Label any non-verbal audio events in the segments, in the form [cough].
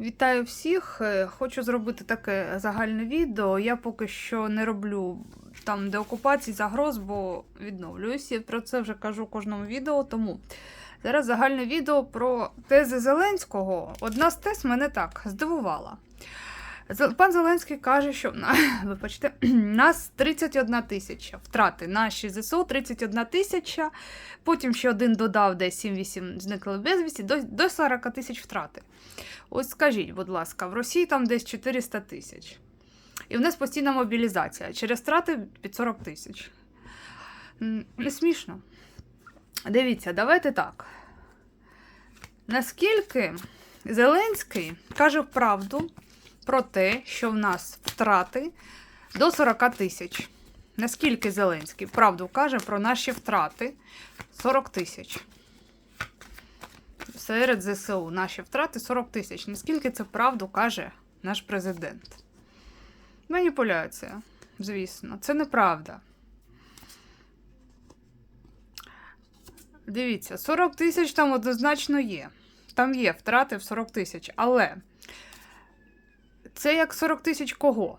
Вітаю всіх! Е, Хочу зробити таке загальне відео. Я поки що не роблю там деокупацій, загроз, бо відновлююсь. Я про це вже кажу в кожному відео. Тому зараз загальне відео про тези Зеленського. Одна з тез мене так здивувала. Пан Зеленський каже, що [clears throat] вибачте, [clears throat] нас 31 тисяча втрати. Наші ЗСУ 31 тисяча. Потім ще один додав, де 7-8 зникли безвісті, до, до 40 тисяч втрати. Ось скажіть, будь ласка, в Росії там десь 400 тисяч. І в нас постійна мобілізація. Через втрати під 40 тисяч. Не смішно. Дивіться, давайте так. Наскільки Зеленський каже правду про те, що в нас втрати до 40 тисяч. Наскільки Зеленський правду каже про наші втрати 40 тисяч серед ЗСУ наші втрати 40 тисяч. Наскільки це правду каже наш президент? Маніпуляція, звісно, це неправда. Дивіться, 40 тисяч там однозначно є. Там є втрати в 40 тисяч. Але це як 40 тисяч кого?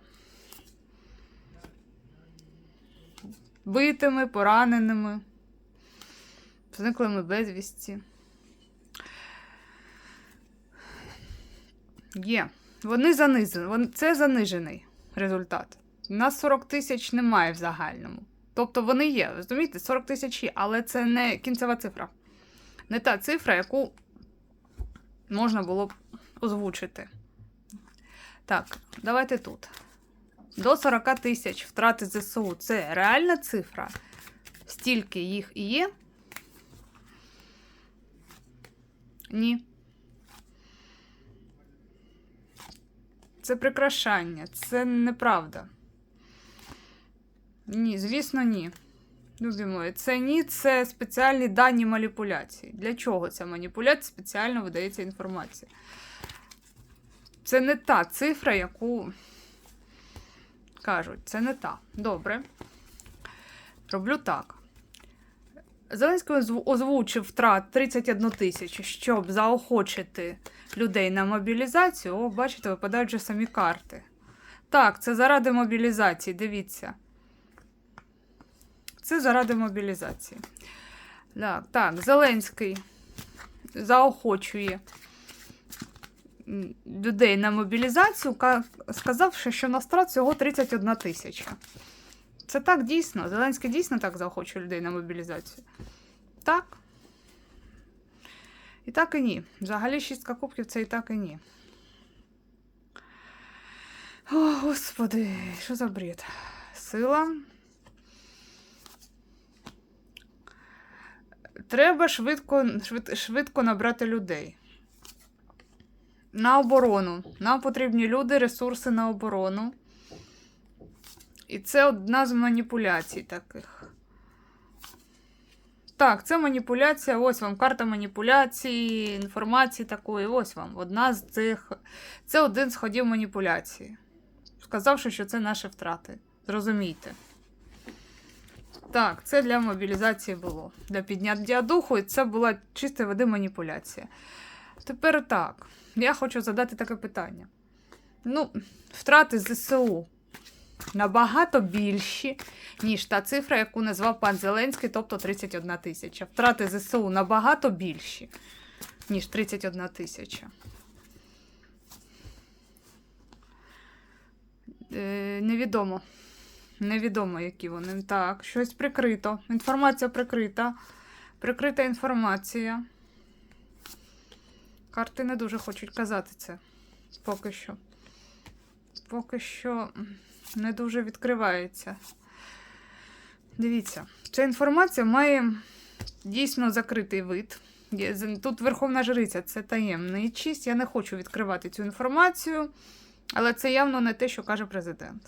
Битими, пораненими, зниклими безвісті. Є. Вони занизені. Вони... Це занижений результат. У нас 40 тисяч немає в загальному. Тобто вони є, розумієте, 40 тисяч є, але це не кінцева цифра. Не та цифра, яку можна було б озвучити. Так, давайте тут. До 40 тисяч втрати ЗСУ це реальна цифра. Стільки їх і є? Ні. Це прикрашання, це неправда. Ні, звісно, ні. Любі мої, це ні, це спеціальні дані маніпуляції. Для чого ця маніпуляція спеціально видається інформація? Це не та цифра, яку кажуть, це не та. Добре. Роблю так. Зеленський озвучив втрат 31 тисячу, щоб заохочити людей на мобілізацію. О, бачите, випадають вже самі карти. Так, це заради мобілізації, дивіться. Це заради мобілізації. Так, так, Зеленський заохочує людей на мобілізацію, сказавши, що на страт всього 31 тисяча. Це так дійсно. Зеленський дійсно так заохочує людей на мобілізацію. Так. І так і ні. Взагалі шістка кубків це і так і ні. О, господи, що за бред? Сила. Треба швидко, швид, швидко набрати людей. На оборону. Нам потрібні люди, ресурси на оборону. І це одна з маніпуляцій таких. Так, це маніпуляція. Ось вам карта маніпуляції, інформації такої. Ось вам. Одна з цих. Це один з ходів маніпуляції. Сказавши, що це наші втрати. Зрозумійте. Так, це для мобілізації було. Для підняття духу, і це була чиста води маніпуляція. Тепер так. Я хочу задати таке питання. Ну, втрати ЗСУ набагато більші, ніж та цифра, яку назвав пан Зеленський, тобто 31 тисяча. Втрати ЗСУ набагато більші, ніж 31 тисяча. Е, невідомо. Невідомо, які вони. Так, щось прикрито. Інформація прикрита. Прикрита інформація. Карти не дуже хочуть казати це. Поки що. Поки що не дуже відкривається. Дивіться, ця інформація має дійсно закритий вид. Тут Верховна Жриця це таємний чість. Я не хочу відкривати цю інформацію, але це явно не те, що каже президент.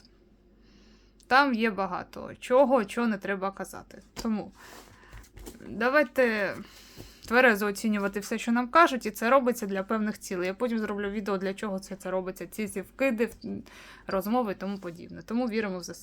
Там є багато чого, чого не треба казати. Тому давайте тверезо оцінювати все, що нам кажуть, і це робиться для певних цілей. Я потім зроблю відео, для чого це, це робиться, ці зівкиди, вкиди, розмови і тому подібне. Тому віримо в ЗСУ.